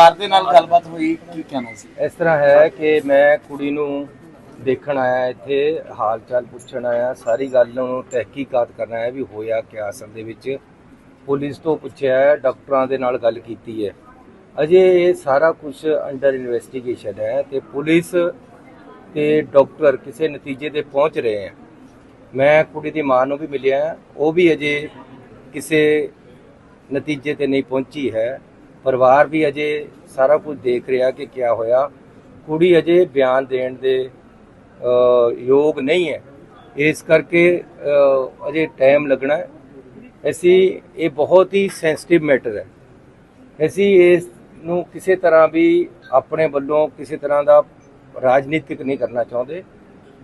ਪਰਿਵਾਰ ਦੇ ਨਾਲ ਗੱਲਬਾਤ ਹੋਈ, ਕੀ ਕਹਿਣਾ ਸੀ? ਇਸ ਤਰ੍ਹਾਂ ਹੈ ਕਿ ਮੈਂ ਕੁੜੀ ਨੂੰ ਦੇਖਣ ਆਇਆ, ਇੱਥੇ ਹਾਲ ਚਾਲ ਪੁੱਛਣ ਆਇਆ, ਸਾਰੀ ਗੱਲ ਨੂੰ ਤਹਿਕੀਕਾਤ ਕਰਨ ਆਇਆ ਵੀ ਹੋਇਆ ਕਿਆ ਅਸਲ ਦੇ ਵਿੱਚ। ਪੁਲਿਸ ਤੋਂ ਪੁੱਛਿਆ, ਡਾਕਟਰਾਂ ਦੇ ਨਾਲ ਗੱਲ ਕੀਤੀ ਹੈ। ਅਜੇ ਇਹ ਸਾਰਾ ਕੁਝ ਅੰਡਰ ਇਨਵੈਸਟੀਗੇਸ਼ਨ ਹੈ ਤੇ ਪੁਲਿਸ ਤੇ ਡਾਕਟਰ ਕਿਸੇ ਨਤੀਜੇ ਤੇ ਪਹੁੰਚ ਰਹੇ ਹਨ ਮੈਂ ਕੁੜੀ ਦੀ ਮਾਂ ਨੂੰ ਵੀ ਮਿਲਿਆ, ਉਹ ਵੀ ਅਜੇ ਕਿਸੇ ਨਤੀਜੇ ਤੇ ਨਹੀਂ ਪਹੁੰਚੀ ਹੈ। ਪਰਿਵਾਰ ਵੀ ਅਜੇ ਸਾਰਾ ਕੁਝ ਦੇਖ ਰਿਹਾ ਕਿ ਕੀ ਹੋਇਆ। ਕੁੜੀ ਅਜੇ ਬਿਆਨ ਦੇਣ ਦੇ ਯੋਗ ਨਹੀਂ ਹੈ। ਇਸ ਕਰਕੇ ਅਜੇ ਟਾਈਮ ਲੱਗਣਾ ਹੈ। ਅਸੀਂ, ਇਹ ਬਹੁਤ ਹੀ ਸੈਂਸਿਟਿਵ ਮੈਟਰ ਹੈ। ਅਸੀਂ ਇਸ ਨੂੰ ਕਿਸੇ ਤਰ੍ਹਾਂ ਵੀ ਆਪਣੇ ਵੱਲੋਂ ਕਿਸੇ ਤਰ੍ਹਾਂ ਦਾ ਰਾਜਨੀਤਿਕ ਨਹੀਂ ਕਰਨਾ ਚਾਹੁੰਦੇ।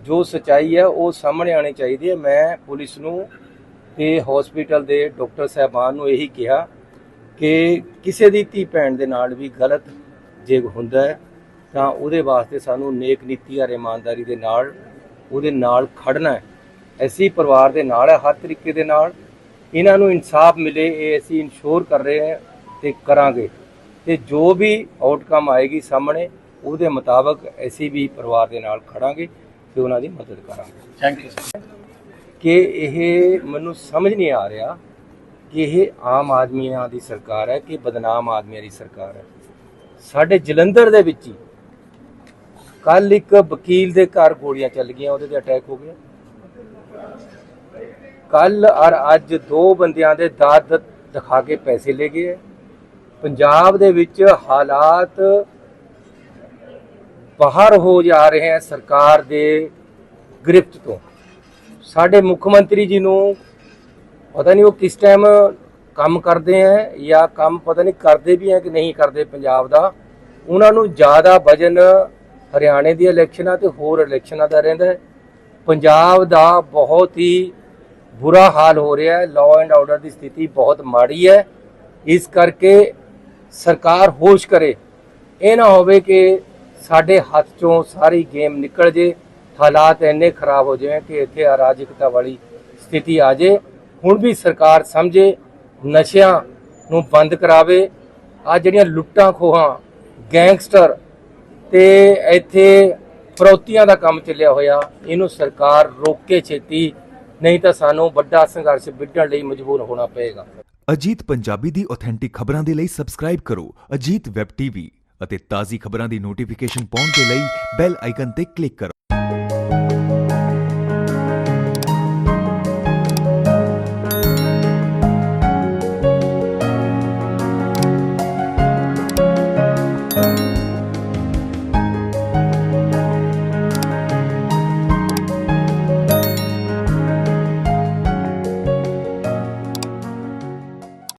ਜੋ ਸਚਾਈ ਹੈ, ਉਹ ਸਾਹਮਣੇ ਆਣੀ ਚਾਹੀਦੀ ਹੈ। ਮੈਂ ਪੁਲਿਸ ਨੂੰ ਤੇ ਹਸਪੀਟਲ ਦੇ ਡਾਕਟਰ ਸਾਹਿਬਾਨ ਨੂੰ ਇਹੀ ਕਿਹਾ ਕਿ ਕਿਸੇ ਦੀ ਧੀ ਭੈਣ ਦੇ ਨਾਲ ਵੀ ਗਲਤ ਜੇ ਹੁੰਦਾ ਹੈ ਤਾਂ ਉਹਦੇ ਵਾਸਤੇ ਸਾਨੂੰ ਨੇਕ ਨੀਤੀ ਔਰ ਇਮਾਨਦਾਰੀ ਦੇ ਨਾਲ ਉਹਦੇ ਨਾਲ ਖੜਨਾ ਹੈ। ਅਸੀਂ ਪਰਿਵਾਰ ਦੇ ਨਾਲ ਹੈ ਹਰ ਤਰੀਕੇ ਦੇ ਨਾਲ। ਇਹਨਾਂ ਨੂੰ ਇਨਸਾਫ ਮਿਲੇ ਇਹ ਅਸੀਂ ਇਨਸ਼ੋਰ ਕਰ ਰਹੇ ਹਾਂ ਤੇ ਕਰਾਂਗੇ। ਤੇ ਜੋ ਵੀ ਆਊਟਕਮ ਆਏਗੀ ਸਾਹਮਣੇ ਉਹਦੇ ਮੁਤਾਬਕ ਅਸੀਂ ਵੀ ਪਰਿਵਾਰ ਦੇ ਨਾਲ ਖੜਾਂਗੇ ਤੇ ਉਹਨਾਂ ਦੀ ਮਦਦ ਕਰਾਂਗੇ। ਥੈਂਕ ਯੂ ਕਿ ਇਹ ਮੈਨੂੰ ਸਮਝ ਨਹੀਂ ਆ ਰਿਹਾ ਕਿ ਇਹ ਆਮ ਆਦਮੀਆਂ ਦੀ ਸਰਕਾਰ ਹੈ ਕਿ ਬਦਨਾਮ ਆਦਮੀਆਂ ਦੀ ਸਰਕਾਰ ਹੈ। ਸਾਡੇ ਜਲੰਧਰ ਦੇ ਵਿੱਚ ਹੀ ਕੱਲ ਇੱਕ ਵਕੀਲ ਦੇ ਘਰ ਗੋਲੀਆਂ ਚੱਲ ਗਈਆਂ, ਉਹਦੇ ਤੇ ਅਟੈਕ ਹੋ ਗਿਆ। ਕੱਲ ਔਰ ਅੱਜ ਦੋ ਬੰਦਿਆਂ ਦੇ ਦਾਤ ਦਿਖਾ ਕੇ ਪੈਸੇ ਲੈ ਗਏ ਹੈ। ਪੰਜਾਬ ਦੇ ਵਿੱਚ ਹਾਲਾਤ ਬਾਹਰ ਹੋ ਜਾ ਰਹੇ ਹੈ ਸਰਕਾਰ ਦੇ ਗ੍ਰਿਫਤ ਤੋਂ। ਸਾਡੇ ਮੁੱਖ ਮੰਤਰੀ ਜੀ ਨੂੰ ਪਤਾ ਨਹੀਂ ਉਹ ਕਿਸ ਟਾਈਮ ਕੰਮ ਕਰਦੇ ਹੈ ਜਾਂ ਕੰਮ ਪਤਾ ਨਹੀਂ ਕਰਦੇ ਵੀ ਹੈ ਕਿ ਨਹੀਂ ਕਰਦੇ ਪੰਜਾਬ ਦਾ। ਉਹਨਾਂ ਨੂੰ ਜ਼ਿਆਦਾ ਵਜਨ ਹਰਿਆਣੇ ਦੀ ਇਲੈਕਸ਼ਨਾਂ ਤੇ ਹੋਰ ਇਲੈਕਸ਼ਨਾਂ ਦਾ ਰਹਿੰਦਾ ਹੈ। ਪੰਜਾਬ ਦਾ ਬਹੁਤ ਹੀ ਬੁਰਾ ਹਾਲ ਹੋ ਰਿਹਾ ਹੈ। ਲਾਅ ਐਂਡ ਆਰਡਰ ਦੀ ਸਥਿਤੀ ਬਹੁਤ ਮਾੜੀ ਹੈ। ਇਸ ਕਰਕੇ ਸਰਕਾਰ ਹੋਸ਼ ਕਰੇ। ਇਹ ਨਾ ਹੋਵੇ ਕਿ ਸਾਡੇ ਹੱਥ ਚੋਂ ਸਾਰੀ ਗੇਮ ਨਿਕਲ ਜੇ। ਹਾਲਾਤ ਇੰਨੇ ਖਰਾਬ ਹੋ ਜਾਵੇ ਕਿ ਇੱਥੇ ਅਰਾਜਕਤਾ ਵਾਲੀ ਸਥਿਤੀ ਆ ਜੇ। ਹੁਣ ਵੀ ਸਰਕਾਰ ਸਮਝੇ, ਨਸ਼ਿਆਂ ਨੂੰ ਬੰਦ ਕਰਾਵੇ। ਆ ਜਿਹੜੀਆਂ ਲੁੱਟਾਂ ਖੋਹਾਂ, ਗੈਂਗਸਟਰ ਤੇ ਇੱਥੇ ਫਰੌਤੀਆਂ ਦਾ ਕੰਮ ਚੱਲਿਆ ਹੋਇਆ, ਇਹਨੂੰ ਸਰਕਾਰ ਰੋਕੇ ਛੇਤੀ, ਨਹੀਂ ਤਾਂ ਸਾਨੂੰ ਵੱਡਾ ਸੰਘਰਸ਼ ਵਿੱਢਣ ਲਈ ਮਜਬੂਰ ਹੋਣਾ ਪਏਗਾ। ਅਜੀਤ ਪੰਜਾਬੀ ਦੀ ਆਥੈਂਟਿਕ ਖਬਰਾਂ ਦੇ ਲਈ ਸਬਸਕ੍ਰਾਈਬ ਕਰੋ ਅਜੀਤ ਵੈਬ ਟੀਵੀ ਅਤੇ ਤਾਜ਼ੀ ਖਬਰਾਂ ਦੀ ਨੋਟੀਫਿਕੇਸ਼ਨ ਪਾਉਣ ਦੇ ਲਈ ਬੈਲ ਆਈਕਨ ਤੇ ਕਲਿੱਕ ਕਰੋ।